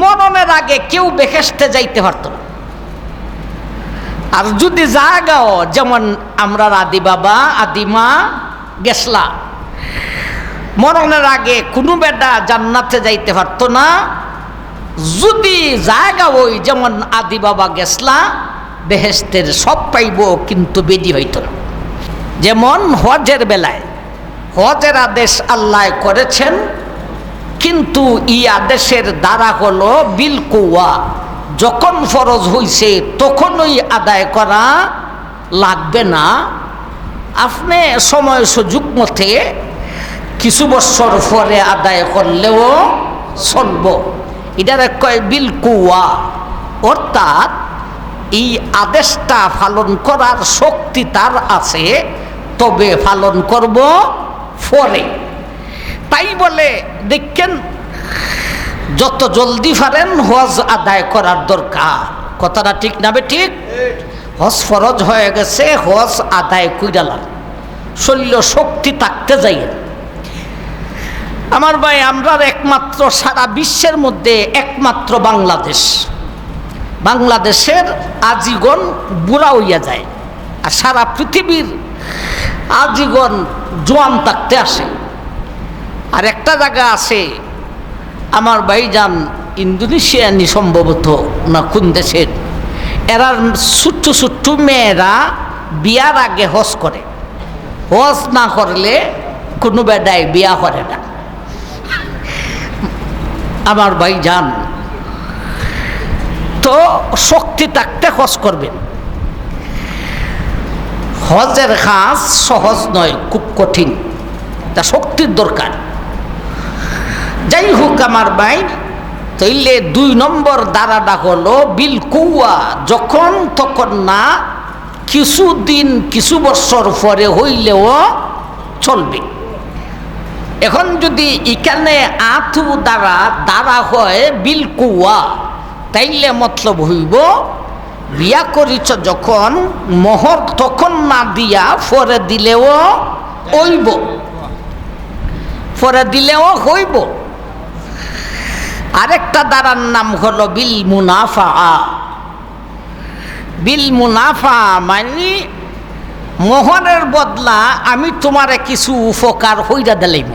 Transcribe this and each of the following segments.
মরণের আগে কেউ বেহেস্তে যাইতে পারতো না। আর যদি জাগাও, যেমন আমরা আদি বাবা আদিমা গেছলা মরণের আগে কোনো বেটা জান্নাতে যাইতে পারতো না। যদি জায়গা ওই যেমন আদি বাবা গেছলা বেহেস্তের সব পাইব, কিন্তু বেদি হইত না। যেমন হজের বেলায়, হজের আদেশ আল্লাহ করেছেন কিন্তু ই আদেশের দ্বারা হলো বিল কৌয়া যখন ফরজ হইছে, তখনই আদায় করা লাগবে না। আপনি সময় সুযোগ মতে কিছু বছর পরে আদায় করলেও চলব। এটার কয় বিল কুয়া অর্থাৎ এই আদেশটা পালন করার শক্তি তার আছে, তবে পালন করব পরে। তাই বলে, দেখেন, যত জলদি পারেন হজ আদায় করার দরকার। কথাটা ঠিক না ঠিক? হজ ফরজ হয়ে গেছে, হজ আদায় কইরালাম শৈল্য শক্তি থাকতে যাই আমার ভাই, আমরা একমাত্র সারা বিশ্বের মধ্যে একমাত্র বাংলাদেশ। বাংলাদেশের আজীবন বুড়া হইয়া যায়। আর সারা পৃথিবীর আজীবন জোয়ান থাকতে আসে। আর একটা জায়গা আছে। আমার ভাইজান ইন্দোনেশিয়ানি সম্ভবত না কোন দেশের। এরা ছোট্ট ছোট্ট মেয়েরা বিয়ার আগে হজ করে। হজ না করলে কোনো বেডায় বিয়া করে না। আমার ভাইজান, তো শক্তি থাকতে হজ করবেন। হজের কাজ সহজ নয়, খুব কঠিন। তা শক্তির দরকার। যাই হোক আমার ভাই, তাইলে দুই নম্বর দ্বারাটা হলো বিল কৌয়া। যখন তখন না, কিছুদিন, কিছু বছর পরে হইলেও চলবে। এখন যদি এখানে আথু দ্বারা দ্বারা হয় বিল কৌয়া, তাইলে মতলব হইব, বিয়া করিছ যখন, মোহর তখন না দিয়া পরে দিলেও হইব। পরে দিলেও হইব। আরেকটা দ্বারার নাম হলো বিল মুনাফা। বিল মুনাফা মানে মোহরের বদলা আমি তোমারে কিছু উপকার হইরা দিলাইম।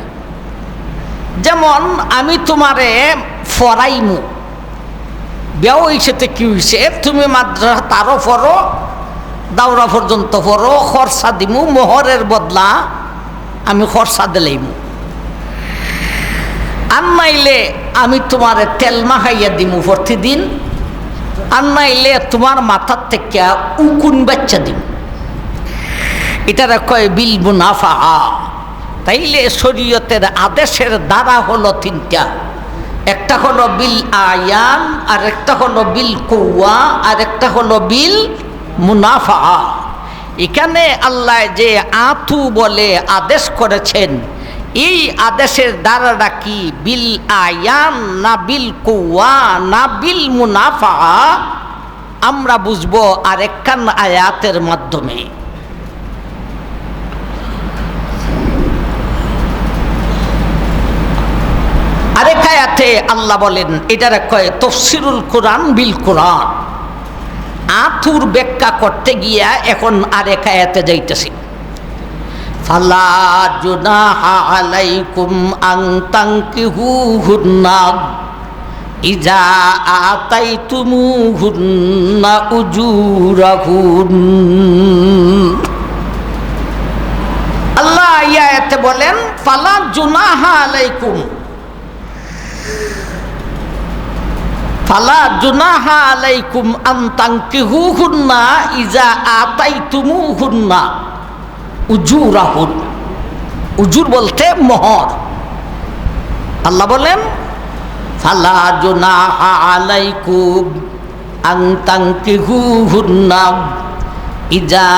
যেমন আমি তোমারে ফরাইমু। বিয়া হয়েছে কি হয়েছে তুমি মাত্র তারও পড়ো, দাওরা পর্যন্ত পড়ো, খরচা দিমু, মোহরের বদলা আমি খরচা দিলাইমু। আর নাইলে আমি তোমার তেল মাখাইয়া দিমু প্রতিদিন। আর নাইলে তোমার মাথার থেকে উকুন বাচ্চা দিম। এটারা কয় বিল মুনাফা। তাইলে শরীয়তের আদেশের দ্বারা হলো তিনটা। একটা হলো বিল আয়ান আর একটা হলো বিল কৌয়া আর একটা হলো বিল মুনাফা। এখানে আল্লাহ যে আথু বলে আদেশ করেছেন এই আদেশের দ্বারাটা কি? বিল আয়ান না বিল কৌয়া না বিল মুনাফা? আমরা বুঝব আরেকখান আয়াতের মাধ্যমে। আরেক আয়াতে আল্লাহ বলেন, এটার কয়, তফসিরুল কোরআন বিল কোরআন। আথুর ব্যাখ্যা করতে গিয়া এখন আরেক আয়াতে যাইতেছি। ফালা জুনাহা আলাইকুম আং তাঙ্কিহু হুন্না ইজা আতাইতুমু হুন্না উজুরাহুন। আল্লাহ ইয়াতে বলেন, ফালা জুনাহা আলাইকুম। ফালা জুনাহা আলাইকুম আন্তাঙ্কিহু হুন্না ইজা আতাইতুমু হুন্না উজুরাহুন। উজুর বলতে মোহর। আল্লাহ বলেন হুন্না ইজা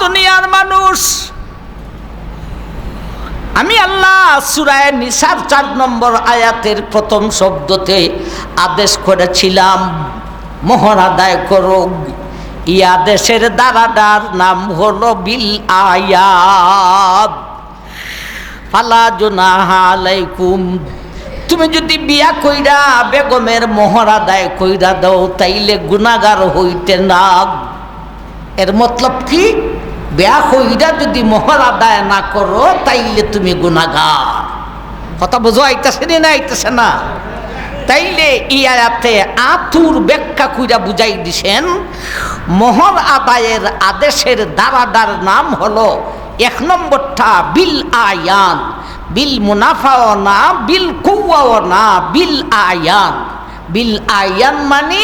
দুনিয়ার মানুষ, আমি আল্লাহ সুরায় নিসার চার নম্বর আয়াতের প্রথম শব্দতে আদেশ করেছিলাম মোহর আদায় করো ই আদেশের দ্বারাটার নাম হলো বিল আয়াত ফালা জুনাহা আলাইকুম। তুমি যদি বিয়া কইরা বেগমের মোহর আদায় কইরা দাও, তাইলে গুনাগার হইতে না এর মতলব কি? বিয়া কইরা যদি মোহর আদায় না করো, তাইলে তুমি গুনাগার কথা বোঝো, আইতেছে না আইতেছে না? তাইলে ইয়াতে আতুর ব্যাখ্যা কইরা বুঝাই দিছেন, মোহর আদায়ের আদেশের দারাদার নাম হলো এক নম্বরটা বিল আয়ান। বিল মুনাফাও না, বিল কৌয়াও না, বিল আয়ান। বিল আয়ান মানে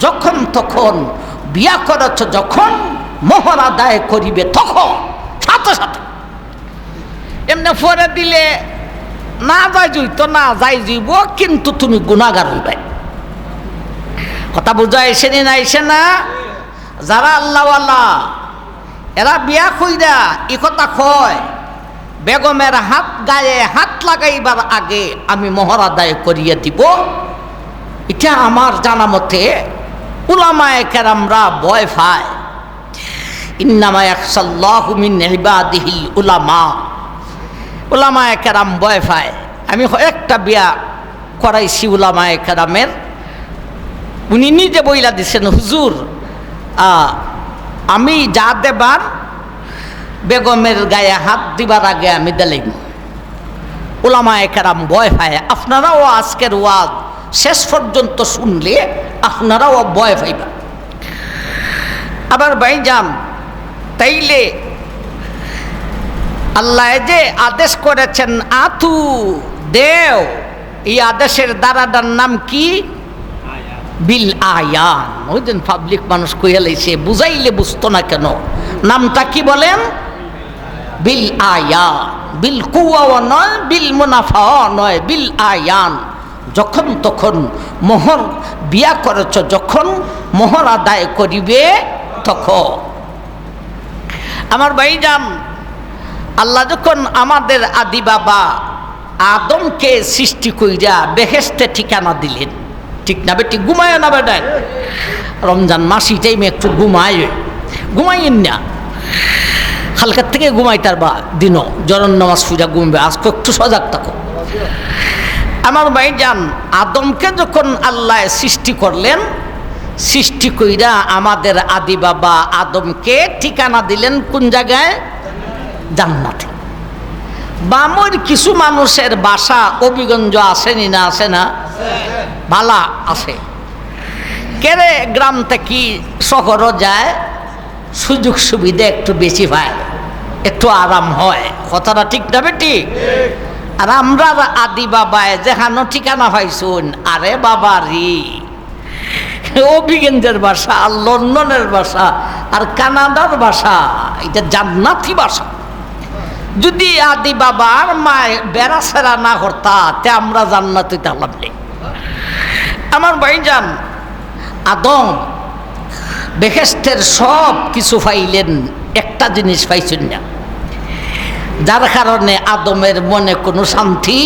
যখন তখন, বিয়া করেছ যখন, মোহর আদায় করিবে তখন। সাথে সাথে। এমনি পরে দিলে না যাই জুইতো না যাই জুইব কিন্তু তুমি গুণাগার হইবে। কথা বুঝা, এসে না এসে না? যারা আল্লাহওয়ালা, এরা বিয়া কইরা ই কথা কয়, বেগমের হাত গায়ে হাত লাগাইবার আগে আমি মোহর আদায় করিয়ে দিব। এটা আমার জানা মতে উলামায় কেরামরা বয় ফায় ইন্নামা একসাল্লাহু মিন ইবাদিহিল উলামা। উলামায় কেরাম বয় ফায় আমি একটা বিয়া করাইছি উলামায় কেরামের। উনি নিজে বইলা দিছেন, হুজুর আমি যা দেবার বেগমের গায়ে হাত দিবার আগে আমি দিলাম ওলামায় কেরাম বয় পায়। আপনারাও আজকের ওয়াজ শেষ পর্যন্ত শুনলে আপনারাও বয় পাইবা আবার ভাইজান, তাইলে আল্লাহ যে আদেশ করেছেন, আতু দেও। এই আদেশের দ্বারাটার নাম কি? বিল আয়ান। ওই দিন পাবলিক মানুষ কইয়া লাইছে বুঝাইলে বুঝতো না কেন? নামটা কি বলেন? বিল আয়ান। বিল কুয়াও নয়, বিল মুনাফাও নয়, বিল আয়ান। যখন তখন মোহর বিয়া করেছ, যখন মোহর আদায় করিবে, তখন। আমার ভাইজান আল্লাহ যখন আমাদের আদি বাবা আদমকে সৃষ্টি কইরা বেহেস্তে ঠিকানা দিলেন, ঠিক না বেটি? ঘুমায় না বেটায় রমজান মাসি টাইমে একটু ঘুমায় ঘুমাইন না। হালকার থেকে ঘুমাই তার বা দিনও। জরন নামাজ পূজা ঘুমবে, আজকে একটু সজাগ থাকো। আমার ভাই যান আদমকে যখন আল্লাহ সৃষ্টি করলেন, সৃষ্টি কইরা আমাদের আদি বাবা আদমকে ঠিকানা দিলেন কোন জায়গায়? জান্নাতে। বামর কিছু মানুষের বাসা অভিগঞ্জ আসেনি না আসে না? ভালা আছে। কেরে গ্রাম থেকে শহরও যায়, সুযোগ সুবিধা একটু বেশি পায় একটু আরাম হয়। কথাটা ঠিক না বেটি? আর আমরা আদি বাবায় যেখানো ঠিকানা পাইছুন আরে বাবা রি অভিগেন্দ্রের ভাষা আর লন্ডনের ভাষা আর কানাডার ভাষা এটা জান্নাতি ভাষা যদি আদি বাবার মায় বেড়া সেরা না করতা তে আমরা জান্নাতে তালাম নেই আমার ভাই যান আদম বেহেস্তের সব কিছু পাইলেন একটা জিনিস পাইছেন না। যার কারণে আদমের মনে কোনো শান্তি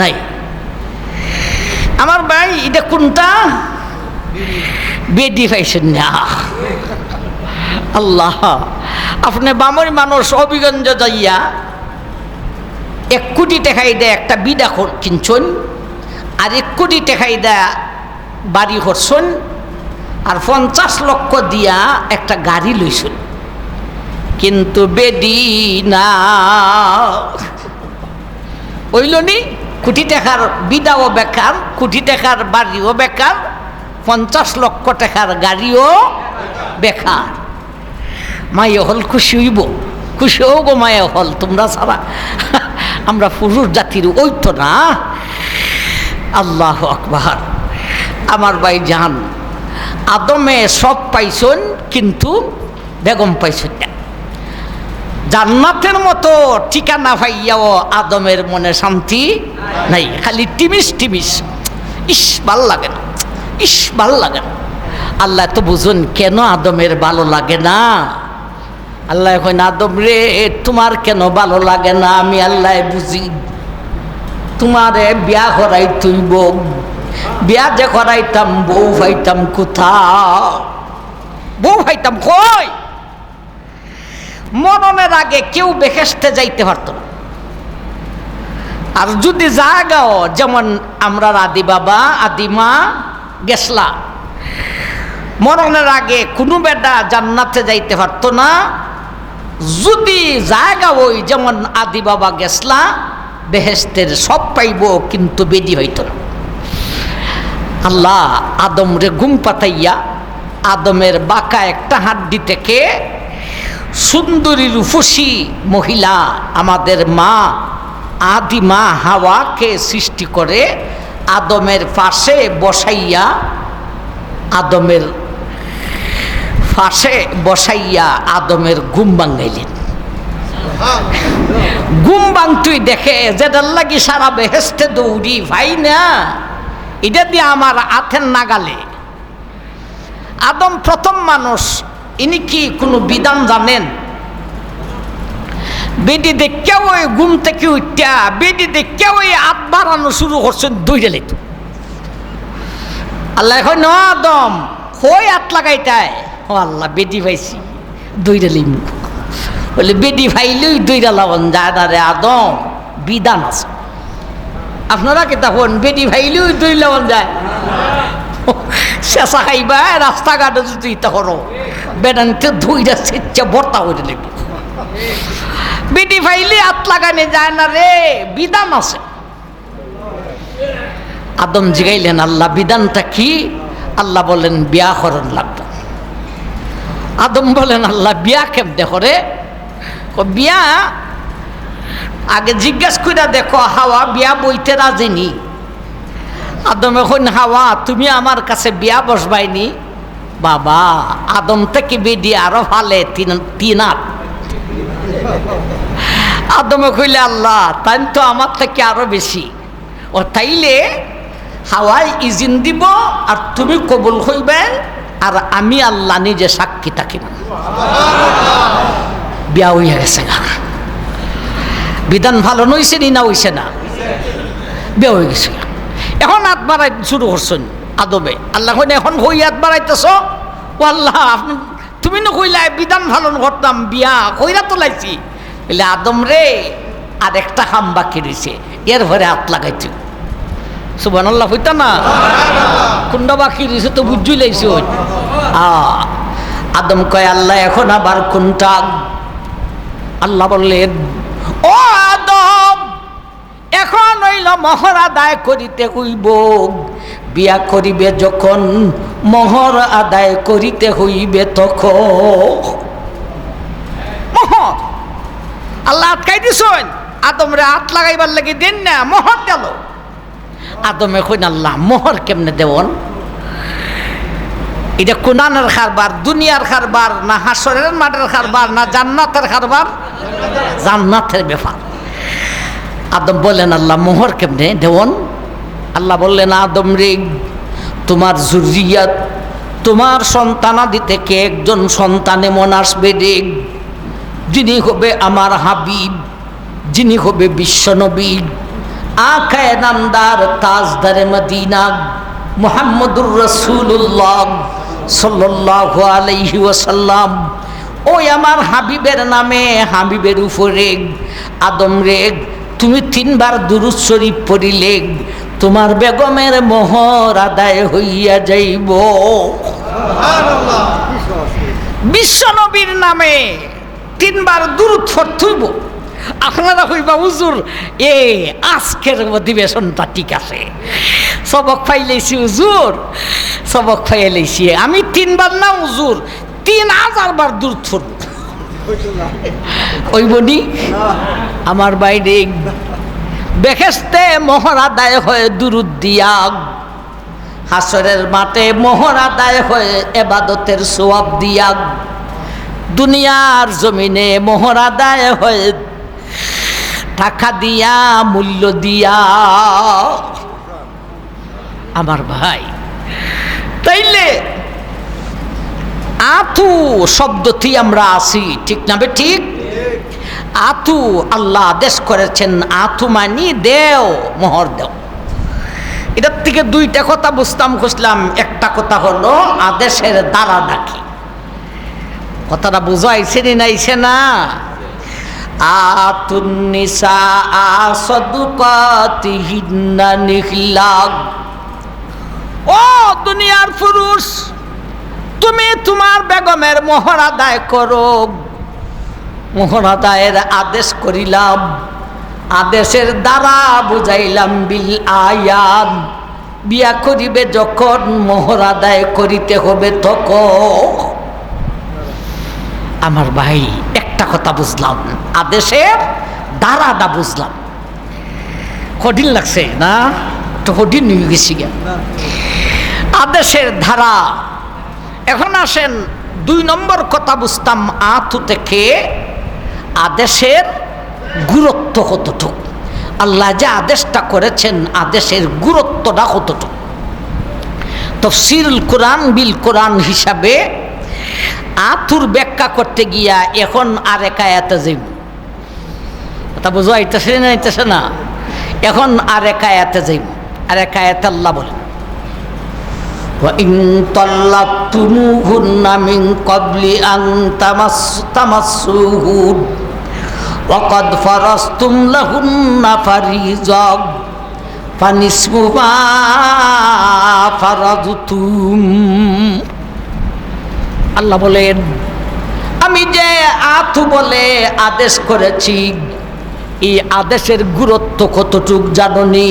নাই। আমার ভাই, এটা কোনটা? বেডি পাইছেন না। আল্লাহ, আপনি বামর মানুষ, অভিগঞ্জ যাইয়া এক কোটি টেকাই দেয় একটা বিডা কিনছন, আর এক কোটি টেকাই দেয় বাড়ি করছন আর পঞ্চাশ লক্ষ দিয়া একটা গাড়ি লইছন। কিন্তু বেডি না ওইল নি, কোটি টাকার বিদাও বেকার, কোটি টাকার বাড়িও বেকার, পঞ্চাশ লক্ষ টাকার গাড়িও বেকার। মায়ে হল খুশি হইব, খুশি হোক গো মায়ে হল, তোমরা ছাড়া আমরা পুরুষ জাতির ওই তো না। আল্লাহ আকবার। আমার ভাই জান, আদমে সব পাইছন, কিন্তু বেগম পাইছেন না। জান্নাতের মতো ঠিকানা পাইয়াও আদমের মনে শান্তি নাই, খালি টিমিস টিমিস। ইস, ভালো লাগে না, ইস, ভালো লাগে না। আল্লাহ তো বুঝুন কেন আদমের ভালো লাগে না? আল্লাহ এখন আদম রে, তোমার কেন ভালো লাগে না? আমি আল্লাহ বুঝি। তোমারে বিয়া করাই তুইব বিয়া যে করাইতাম, বউ ভাইতাম কোথা বউ ভাইতাম কই? মরণের আগে কেউ বেহেস্তে যাইতে পারতো না। আর যদি জাগাও, যেমন আমরা আদি বাবা আদিমা গেছলা মরণের আগে কোনো বেটা জান্নাতে যাইতে পারতো না। যদি জায়গা ওই যেমন আদি বাবা গেছলা বেহেস্তের সব পাইব, কিন্তু বেদি হইত না। আল্লাহ আদম রে ঘুম পাতাইয়া, আদমের বাঁকা একটা হাড্ডি থেকে সুন্দরী রূপসী মহিলা আমাদের মা, আদি মা হাওয়াকে সৃষ্টি করে আদমের পাশে বসাইয়া আদমের পাশে বসাইয়া আদমের ঘুম ভাঙাইলেন। ঘুম তুই দেখে যেটার লাগি সারা বেহেস্তে দৌড়ি, ভাই না, এটা দিয়ে আমার আথের নাগালে। আদম প্রথম মানুষ, ইনি কি কোনো বিধান জানেন? বেদি দেখে ওই গুম থেকে উঠা, বেদি দেখে ওই হাত বাড়ানো শুরু করছেন দুই রেলিত আল্লাহ এখন আদম হই হাত লাগাইতায় ও আল্লাহ, বেদি ভাইছি। দুই রেলি বলে, বেদি ভাইলেই দুইটা লবণ যায় না রে আদম, বিধান আছে। আপনারা কি তখন বেদি ভাইলেও দুই লবণ যায়। শেষা খাইবা, রাস্তাঘাটে যদি করো বেদান্তে ধুইরা সেচ্ছা ভর্তা হয়ে লিব। বেদি ভাইলে হাত লাগানে যায় না রে, বিধান আছে। আদম জিগাইলেন, আল্লাহ, বিধানটা কি? আল্লাহ বলেন, বিয়া করণ লাগবে। আদম বলেন, আল্লাহ, বিয়া কেমনে করে? ও বিয়া? আগে জিজ্ঞেস করে দেখো, হাওয়া, বিয়া বইতে রাজিনি আদম এখন, হাওয়া, তুমি আমার কাছে বিয়া বসবাইনি? বাবা, আদম থেকে বেদি আরও ভালে, তিন তিনাত আদমে কইলে, আল্লাহ তাই তো আমার থেকে আরও বেশি। ও তাইলে হাওয়াই ইজিন দিব আর তুমি কবুল হইবে। আর আমি আল্লাহ নিজে সাক্ষী থাকিব বিয়া হইয়া গেছে বিধান ভালো নইছে নি না হইছে না। বিয়া হয়ে গেছে এখন হাত বাড়াই শুরু করছেন আদবে আল্লাহ এখন হই হাত বাড়াইতেছ? ও আল্লাহ, আপনি তুমি না বিধান ভালো করতাম, বিয়া কইরা তো লাইছি। বলে, আদম রে আর একটা হাম বাকি রয়েছে এর ভরে হাত লাগাইছি সুবান আল্লাহ হইতা না? কুন্ডা বাকি রয়েছে তো বুঝুই লাইছি আদম কয়, আল্লাহ, এখন আবার কোনটা? আল্লাহ বললেন, ও আদম, এখন হইল মহর আদায় করিতে হইব। বিয়া করিবে যখন, মহর আদায় করিতে হইবে তখন। মহর, আল্লাহ আটকাই দিছন। আদমরে হাত লাগাইবার লাগি দেন না, মহর গেল আদমে কইন, আল্লাহ, মোহর কেমনে দেওন এটা কোনানের খারবার, দুনিয়ার খারবার, না হাসরের মাঠের খারবার, না জান্নাতের খারবার? জান্নাতের ব্যাপার। আদম বললেন, আল্লাহ, মোহর কেমনে দেওন আল্লাহ বললেন, আদম রে, তোমার জুরিয়াত তোমার সন্তানাদি থেকে একজন সন্তান এমন আসবে রে, যিনি হবে আমার হাবিব, যিনি হবে বিশ্বনবী আখায় নামদার তাজদারে মদিনা মোহাম্মদুর রসুল্লাহ সাল্লাহ আলাইহি ওয়াসাল্লাম। ওই আমার হাবিবের নামে হাবিবের উপরে আদম রেগ তুমি তিনবার দুরুদ শরীফ পড়িলে তোমার বেগমের মোহর আদায় হইয়া যাইব। বিশ্বনবীর নামে তিনবার দূরত ফর্থইব আপনারা হইবা হুজুর। এ, আজকের অধিবেশনটা ঠিক আছে। সবক ফাইলেছি হুজুর। সবক ফাইলেছি আমি তিনবার না হুজুর, তিন হাজার বার দূর ফরব ওই বনি আমার বাইরে বেহেস্তে মোহর আদায় হয়ে দুরুদ দিয়া। হাসরের মাঠে মোহর আদায় হয়ে এবাদতের সোয়াব দিয়া। দুনিয়ার জমিনে মোহর আদায় হয়ে টাকা দিয়া, মূল্য দিয়া। আমার ভাই, তাইলে আতু শব্দটি আমরা আসি ঠিক না ঠিক? আতু আল্লাহ আদেশ করেছেন, আতু মানি দেও, মোহর দেও। এটার থেকে দুইটা কথা বুঝতাম, খুঁজলাম, একটা কথা হলো আদেশের দ্বারা ডাকি। কথাটা বুঝাইছে নি না? দুনিয়ার তুমি তোমার বেগমের মোহর আদায় করো। মোহর আদায়ের আদেশ করিলাম, আদেশের দ্বারা বুঝাইলাম বিল আয়াম। বিয়া করিবে যখন, মোহর আদায় করিতে হবে তখন। আমার ভাই একটা কথা বুঝলাম। আদেশের দ্বারাটা বুঝলাম। কঠিন লাগছে না? তো কঠিন নিয়ে গেছি আদেশের ধারা। এখন আসেন দুই নম্বর কথা বুঝতাম আতু থেকে আদেশের গুরুত্ব কতটুকু? আল্লাহ যে আদেশটা করেছেন আদেশের গুরুত্বটা কতটুকু? তফসিরুল কোরআন বিল কোরআন হিসাবে আতুর ব্যাখ্যা করতে গিয়া এখন আর একা এত যাইব তা বুঝো আইতেছে না আইতেছে না এখন আর একা এতে যাইব আর একা এতে আল্লাহ বলেন وإن طلقتموهن من قبل أن تمس تمسوهن وقد فرضتم لهن فريضة فنصف ما فرضتم আল্লাহ বলেন, আমি যে আথু বলে আদেশ করেছি, এই আদেশের গুরুত্ব কতটুক জাননি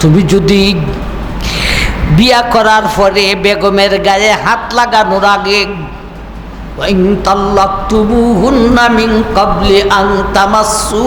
তুমি যদি বিয়া করার পরে বেগমের গায়ে হাত লাগানোর আগে তাল্লাক হুন্না মিং কাবলি আং তামাসু